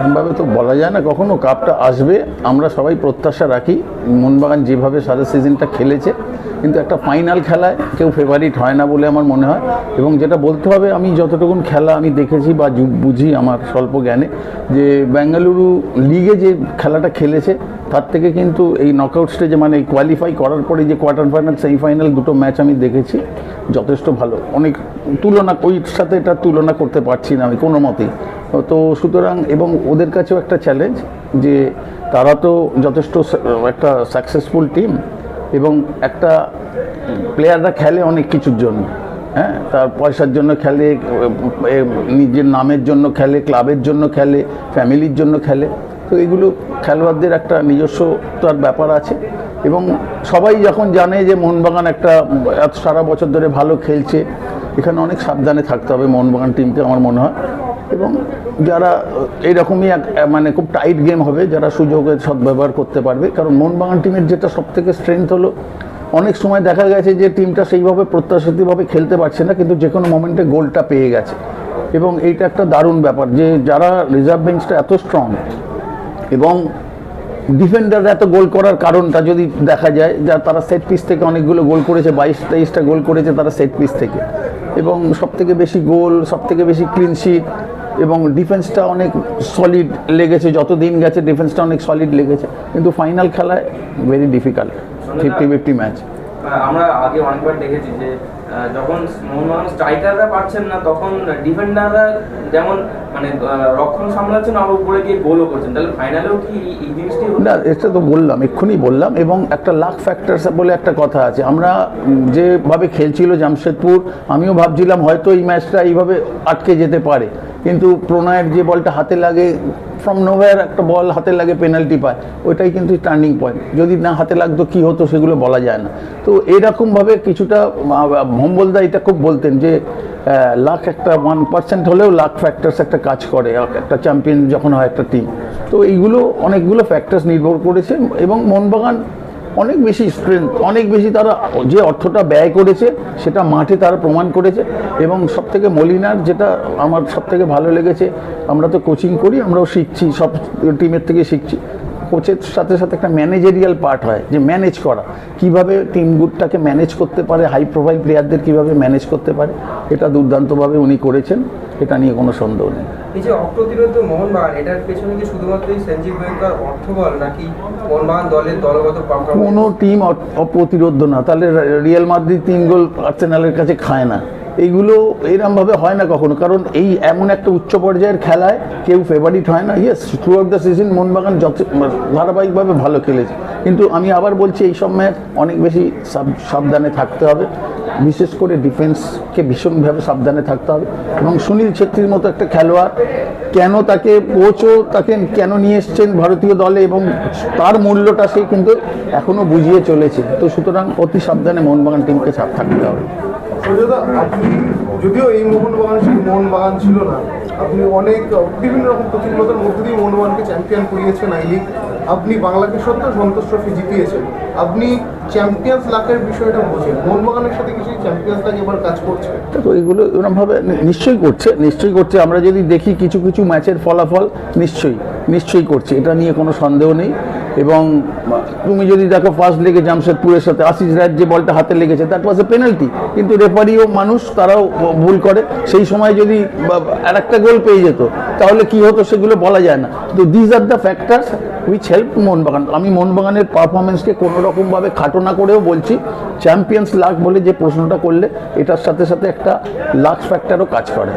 এরকমভাবে তো বলা যায় না, কখনো কাপটা আসবে, আমরা সবাই প্রত্যাশা রাখি, মোহনবাগান যেভাবে সারা সিজনটা খেলেছে, কিন্তু একটা ফাইনাল খেলায় কেউ ফেভারিট হয় না বলে আমার মনে হয়। এবং যেটা বলতে হবে, আমি যতটুকুন খেলা আমি দেখেছি বা বুঝি আমার স্বল্প জ্ঞানে, যে বেঙ্গালুরু লিগে যে খেলাটা খেলেছে তার থেকে কিন্তু এই নকআউট স্টেজে মানে কোয়ালিফাই করার পরে যে কোয়ার্টার ফাইনাল সেমিফাইনাল দুটো ম্যাচ আমি দেখেছি, যথেষ্ট ভালো। অনেক তুলনা, ওই সাথে এটা তুলনা করতে পারছি না আমি কোনো মতেই। তো সুতরাং এবং ওদের কাছেও একটা চ্যালেঞ্জ যে তারা তো যথেষ্ট একটা সাকসেসফুল টিম এবং একটা প্লেয়াররা খেলে অনেক কিছুর জন্য। হ্যাঁ তার পয়সার জন্য খেলে নিজের নামের জন্য খেলে ক্লাবের জন্য খেলে ফ্যামিলির জন্য খেলে। তো এগুলো খেলোয়াড়দের একটা নিজস্ব তার ব্যাপার আছে। এবং সবাই যখন জানে যে মোহনবাগান একটা, এত সারা বছর ধরে ভালো খেলছে, এখানে অনেক সাবধানে থাকতে হবে মোহনবাগান টিমকে আমার মনে হয়। এবং যারা এইরকমই এক মানে খুব টাইট গেম হবে, যারা সুযোগের সদ্ব্যবহার করতে পারবে। কারণ মোহনবাগান টিমের যেটা সব থেকে স্ট্রেংথ হলো, অনেক সময় দেখা গেছে যে টিমটা সেইভাবে প্রত্যাশিতভাবে খেলতে পারছে না, কিন্তু যে কোনো মোমেন্টে গোলটা পেয়ে গেছে। এবং এইটা একটা দারুণ ব্যাপার যে যারা রিজার্ভ বেঞ্চটা এত স্ট্রং এবং ডিফেন্ডাররা এত গোল করার কারণটা যদি দেখা যায় যা তারা সেট পিস থেকে অনেকগুলো গোল করেছে বাইশ তেইশটা গোল করেছে তারা সেট পিস থেকে। এবং সব থেকে বেশি গোল সব থেকে বেশি ক্লিনশিট এবং ডিফেন্সটা অনেক সলিড লেগেছে যত দিন গেছে ডিফেন্সটা অনেক সলিড লেগেছে। কিন্তু ফাইনাল খেলায় very difficult fifty fifty match আমরা আগে অনেকবার দেখেছি যে যখন মোহনবাগান স্ট্রাইকাররা পারছেন না, তখন ডিফেন্ডাররা যেমন মানে রক্ষণ সামলাচ্ছেন, আবার উপরে গিয়ে গোলও করছেন। তাহলে ফাইনালেও কি এই- জিনিসটি না, এটা তো বললাম, এক্ষুনি বললাম, এবং একটা লাখ ফ্যাক্টর বলে একটা কথা আছে। আমরা যেভাবে খেলছিল জামশেদপুর, আমিও ভাবছিলাম হয়তো এই ম্যাচটা এইভাবে আটকে যেতে পারে। কিন্তু প্রণয়ের যে বলটা হাতে লাগে ফ্রম নোভেয়ার একটা বল হাতে লাগে পেনাল্টি পায়। ওইটাই কিন্তু টার্নিং পয়েন্ট যদি না হাতে লাগতো, কি হতো সেগুলো বলা যায় না। তো এরকমভাবে কিছুটা ভম্বলদা এটা খুব বলতেন যে লাখ একটা ওয়ান পার্সেন্ট হলেও লাখ ফ্যাক্টরস একটা কাজ করে, একটা চ্যাম্পিয়ন যখন হয় একটা টিম তো এইগুলো অনেকগুলো ফ্যাক্টরস নির্ভর করেছে এবং মোহনবাগান অনেক বেশি স্ট্রেংথ অনেক বেশি তারা যে অর্থটা ব্যয় করেছে, সেটা মাঠে তারা প্রমাণ করেছে। এবং সব থেকে মলিনার যেটা আমার সব থেকে ভালো লেগেছে, আমরা তো কোচিং করি, আমরাও শিখছি, সব টিমের থেকে শিখছি। কোচের সাথে সাথে একটা ম্যানেজেরিয়াল পার্ট হয়, যে ম্যানেজ করা। কীভাবে টিম গুডটাকে ম্যানেজ করতে পারে হাই প্রোফাইল প্লেয়ারদের কীভাবে ম্যানেজ করতে পারে, এটা দুর্দান্তভাবে উনি করেছেন, এটা নিয়ে কোনো সন্দেহ নেই। এই যে অপ্রতিরোধ মোহনবাগান, এটার পেছনে কি শুধুমাত্র সঞ্জীব গোয়েঙ্কার অর্থবল নাকি মোহনবাগান দলের দলগত কোনো টিম অ- অপ্রতিরোধ্য না। তাহলে রিয়াল মাদ্রিদ তিন গোল আর্সেনালের কাছে খায় না। এইগুলো এরমভাবে হয় না কখনো। কারণ এই এমন একটা উচ্চ পর্যায়ের খেলায় কেউ ফেভারিট হয় না। Yes throughout the season Mohun Bagan যথে ধারাবাহিকভাবে ভালো খেলেছে। কিন্তু আমি আবার বলছি, এই সব ম্যাচ অনেক বেশি সাবধানে থাকতে হবে। বিশেষ করে ডিফেন্সকে ভীষণভাবে সাবধানে থাকতে হবে। এবং সুনীল ছেত্রীর মতো একটা খেলোয়াড় কেন তাকে কোচও তাকে কেন নিয়ে এসছেন ভারতীয় দলে এবং তার মূল্যটা সে কিন্তু এখনও বুঝিয়ে চলেছে। তো সুতরাং অতি সাবধানে মোহনবাগান টিমকে সাপ থাকতে হবে। যদিও এই মোহনবাগান সেই মোহনবাগান ছিল না, আপনি অনেক, বিভিন্ন রকম প্রতিকূলতার মধ্যে দিয়ে মোহনবাগানকে চ্যাম্পিয়ন করিয়েছেন আই লিগ। আপনি বাংলাকে সত্ত্বেও সন্তোষ ট্রফি জিতিয়েছেন। আপনি চ্যাম্পিয়ন্স লাখের বিষয়টা বোঝে মোহনবাগানের সাথে কিছু চ্যাম্পিয়ন্স এবার কাজ করছে? তো এগুলো নিশ্চয়ই করছে নিশ্চয়ই করছে। আমরা যদি দেখি কিছু কিছু ম্যাচের ফলাফল, নিশ্চয়ই নিশ্চয়ই করছে। এটা নিয়ে কোনো সন্দেহ নেই। এবং তুমি যদি দেখো ফার্স্ট লেগে জামশেদপুরের সাথে আশিস রায়ের যে বলটা হাতে লেগেছে তার পাশে পেনাল্টি কিন্তু রেফারিও মানুষ, তারাও ভুল করে। সেই সময় যদি আর একটা গোল পেয়ে যেত, তাহলে কি হতো সেগুলো বলা যায় না। তো these are the factors which help Mohun Bagan. আমি মোহনবাগানের পারফরমেন্সকে কোনো রকমভাবে খাটো না করেও বলছি চ্যাম্পিয়ন্স লাখ বলে যে প্রশ্নটা করলে, এটার সাথে সাথে একটা লাখ ফ্যাক্টারও কাজ করে।